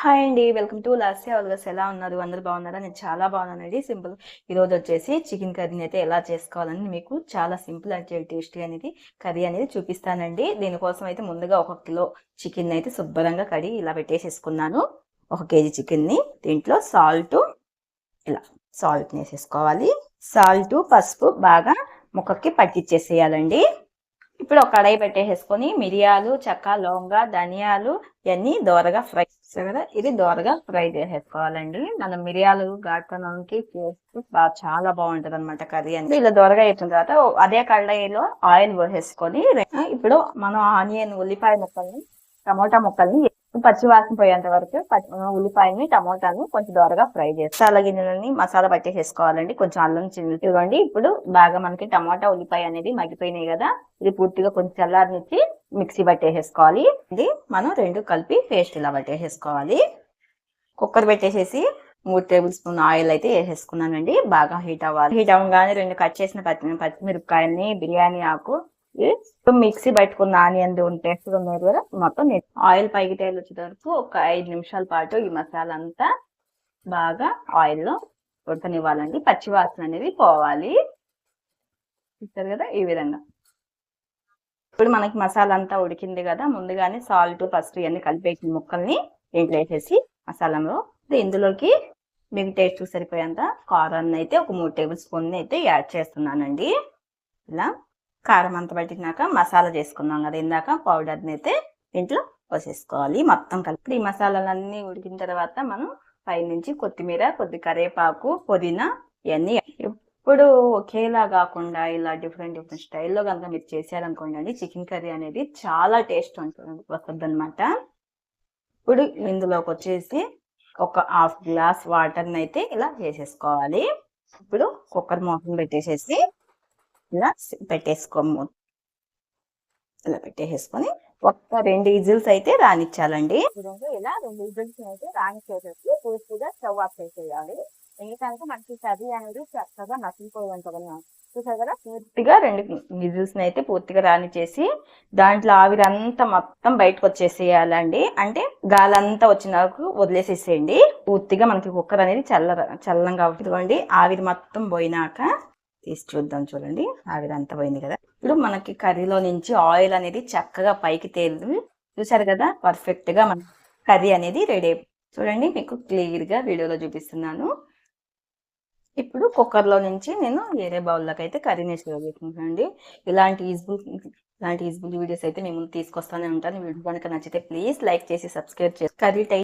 Hi అండి. Welcome to Lasya ఆల్గస్ ఎలా ఉన్నారు? అందరు బాగున్నారా? నేను చాలా బాగున్నానండి సింపుల్ ఈరోజు వచ్చేసి చికెన్ కర్రీని అయితే ఎలా చేసుకోవాలని మీకు చాలా సింపుల్ అండ్ టేస్టీ అనేది కర్రీ అనేది చూపిస్తానండి. దీనికోసం అయితే ముందుగా ఒక కిలో చికెన్ అయితే శుభ్రంగా కడిగి ఇలా పెట్టేసేసుకున్నాను. ఒక కేజీ చికెన్ని దీంట్లో సాల్ట్ ఇలా సాల్ట్ని వేసేసుకోవాలి. సాల్ట్ పసుపు బాగా ముక్కకి పట్టించేసేయాలండి ఇప్పుడు ఒక కడాయి పెట్టేసుకొని మిరియాలు చెక్క లవంగ ధనియాలు ఇవన్నీ దోరగా ఫ్రై చేస్తారు కదా ఇది దోరగా ఫ్రై చేసేసుకోవాలండి. మనం మిరియాలు ఘాటనంకి చేస్తే బాగా చాలా బాగుంటది అనమాట కర్రీ అని ఇలా దోరగా వేసిన తర్వాత అదే కడాయిలో ఆయిల్ పోసేసుకొని ఇప్పుడు మనం ఆనియన్ ఉల్లిపాయ ముక్కల్ని టమోటా ముక్కల్ని పచ్చి వాసన పోయేంత వరకు ఉల్లిపాయని టమోటాని కొంచెం దోరగా ఫ్రై చేసి మసాలా గిన్నెలని మసాలా పట్టేసేసుకోవాలండి. కొంచెం అల్లం చిన్న ఇవ్వండి ఇప్పుడు బాగా మనకి టమోటా ఉల్లిపాయ అనేది మగ్గిపోయినాయి కదా ఇది పూర్తిగా కొంచెం చల్లారనిచ్చి మిక్సీ పట్టేసేసుకోవాలి. ఇది మనం రెండు కలిపి పేస్ట్ ఇలా పట్టేసేసుకోవాలి. కుక్కర్ పెట్టేసేసి మూడు టేబుల్ స్పూన్ ఆయిల్ అయితే వేసేసుకున్నానండి బాగా హీట్ అవ్వాలి. హీట్ అవ్వగానే రెండు కట్ చేసిన పచ్చి పచ్చిమిరపకాయలని బిర్యానీ ఆకు మిక్సీ పెట్టుకున్న ఆనియన్ ఉంటే ఉన్నాయి కదా? మొత్తం ఆయిల్ పైకి తేలి వచ్చే వరకు ఒక ఐదు నిమిషాల పాటు ఈ మసాలా అంతా బాగా ఆయిల్లో ఉడకనివ్వాలండి. పచ్చి వాసన అనేది పోవాలి. చూస్తారు కదా? ఈ విధంగా. ఇప్పుడు మనకి మసాలా అంతా ఉడికింది కదా? ముందుగానే సాల్ట్ ఫస్ట్ ఇవన్నీ కలిపేసిన ముక్కల్ని ఇంట్లో వేసేసి మసాలాలో ఇందులోకి మీకు టేస్ట్ సరిపోయేంత కారాన్ని అయితే ఒక మూడు టేబుల్ స్పూన్ అయితే యాడ్ చేస్తున్నానండి. ఇలా. కారం అంత పట్టినాక మసాలా చేసుకున్నాం కదా ఇందాక పౌడర్ని అయితే ఇంట్లో పోసేసుకోవాలి మొత్తం కలిపి. ఈ మసాలాలన్నీ ఉడికిన తర్వాత మనం పైనుంచి కొత్తిమీర కొద్ది కరివేపాకు పుదీనా ఇవన్నీ ఇప్పుడు ఒకేలా కాకుండా ఇలా డిఫరెంట్ డిఫరెంట్ స్టైల్లో కనుక మీరు చేశారనుకోండి చికెన్ కర్రీ అనేది చాలా టేస్ట్ ఉంటుంది వస్తుంది అనమాట ఇప్పుడు ఇందులోకి వచ్చేసి ఒక హాఫ్ గ్లాస్ వాటర్ని అయితే ఇలా చేసేసుకోవాలి ఇప్పుడు కుక్కర్ మోసం పెట్టేసేసి ఇలా పెట్టేసుకోము. ఇలా పెట్టేసుకొని ఒక్క రెండు ఇజిల్స్ అయితే రానిచ్చాలండి. ఇలా రెండు ఇజిల్స్ అయితే రానిచ్చేసేసి పూర్తిగా స్టవ్ ఆఫ్ చేసేయాలి. ఎందుకంటే మనకి కర్రీ అనేది చక్కగా నసిపోయి ఉంటుంది చూసారు కదా పూర్తిగా రెండు విజిల్స్ అయితే పూర్తిగా రానిచ్చేసి దాంట్లో ఆవిరంతా మొత్తం బయటకు వచ్చేసేయాలండి. అంటే గాలంతా వచ్చినాక వదిలేసేసేయండి. పూర్తిగా మనకి కుక్కర్ అనేది చల్ల చల్లంగా అవుతుంది ఆవిరి మొత్తం పోయినాక తీసి చూద్దాం చూడండి. ఆవిరంతా పోయింది కదా. ఇప్పుడు మనకి కర్రీలో నుంచి ఆయిల్ అనేది చక్కగా పైకి తేలి చూసారు కదా? పర్ఫెక్ట్గా మన కర్రీ అనేది రెడీ చూడండి మీకు క్లియర్గా వీడియోలో చూపిస్తున్నాను. ఇప్పుడు కుక్కర్లో నుంచి నేను వేరే బౌల్లోకి అయితే కర్రీని వేసుకోబోతున్నానండి ఇలాంటి ఈజ్బుల్ ఇలాంటి ఈజ్బుల్ వీడియోస్ అయితే మేము తీసుకొస్తానే ఉంటాను. వీడియో కనుక నచ్చితే ప్లీజ్ లైక్ చేసి సబ్స్క్రైబ్ చేసి కర్రీ టైప్